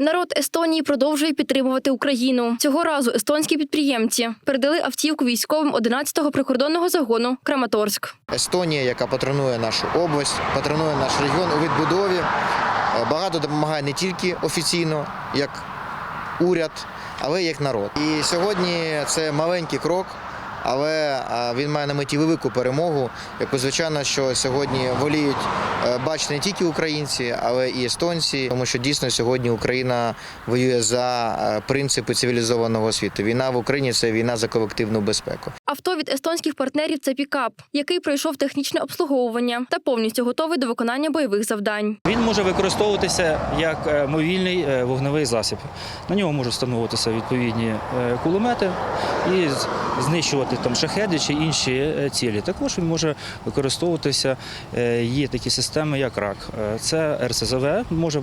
Народ Естонії продовжує підтримувати Україну. Цього разу естонські підприємці передали автівку військовим 11-го прикордонного загону Краматорськ. Естонія, яка патронує нашу область, патронує наш регіон у відбудові, е, багато допомагає не тільки офіційно, як уряд, але й як народ. І сьогодні це маленький крок. Але він має на меті велику перемогу, яку звичайно, що сьогодні воліють е, бачити не тільки українці, але і естонці, тому що дійсно сьогодні Україна воює за е, принципи цивілізованого світу. Війна в Україні це війна за колективну безпеку. Авто від естонських партнерів це пікап, який пройшов технічне обслуговування та повністю готовий до виконання бойових завдань. Він може використовуватися як е, мобільний е, вогневий засіб. На нього можуть встановлюватися відповідні кулемети і знищувати там шахеди чи інші е, цілі. Також він може використовуватися. е, Є такі системи, як РАК. Е, Це РСЗВ може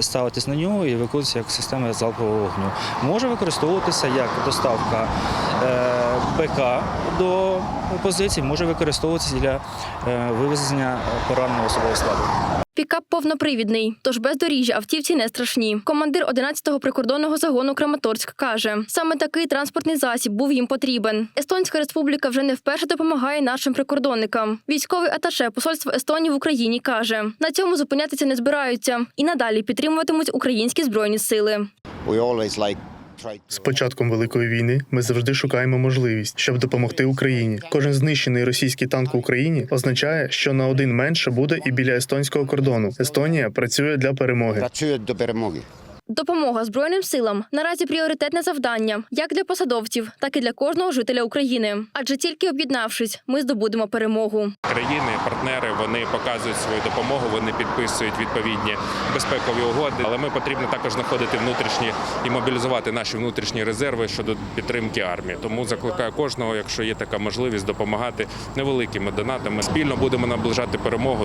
ставитись на нього і виконуватися як система залпового вогню. Може використовуватися як доставка БК до позицій, може використовуватися для е, вивезення пораненого особового складу. Пікап повнопривідний, тож бездоріжжя автівці не страшні. Командир 11-го прикордонного загону Краматорськ каже, саме такий транспортний засіб був їм потрібен. Естонська республіка вже не вперше допомагає нашим прикордонникам. Військовий аташе посольства Естонії в Україні каже, на цьому зупинятися не збираються і надалі підтримуватимуть українські збройні сили. З початком великої війни ми завжди шукаємо можливість, щоб допомогти Україні. Кожен знищений російський танк в Україні означає, що на один менше буде і біля естонського кордону. Естонія працює для перемоги. Працює до перемоги. Допомога збройним силам наразі пріоритетне завдання як для посадовців, так і для кожного жителя України. Адже тільки об'єднавшись, ми здобудемо перемогу. країни, партнери вони показують свою допомогу, вони підписують відповідні безпекові угоди. Але ми потрібно також знаходити внутрішні і мобілізувати наші внутрішні резерви щодо підтримки армії. Тому закликаю кожного, якщо є така можливість, допомагати невеликими донатами. Спільно будемо наближати перемогу.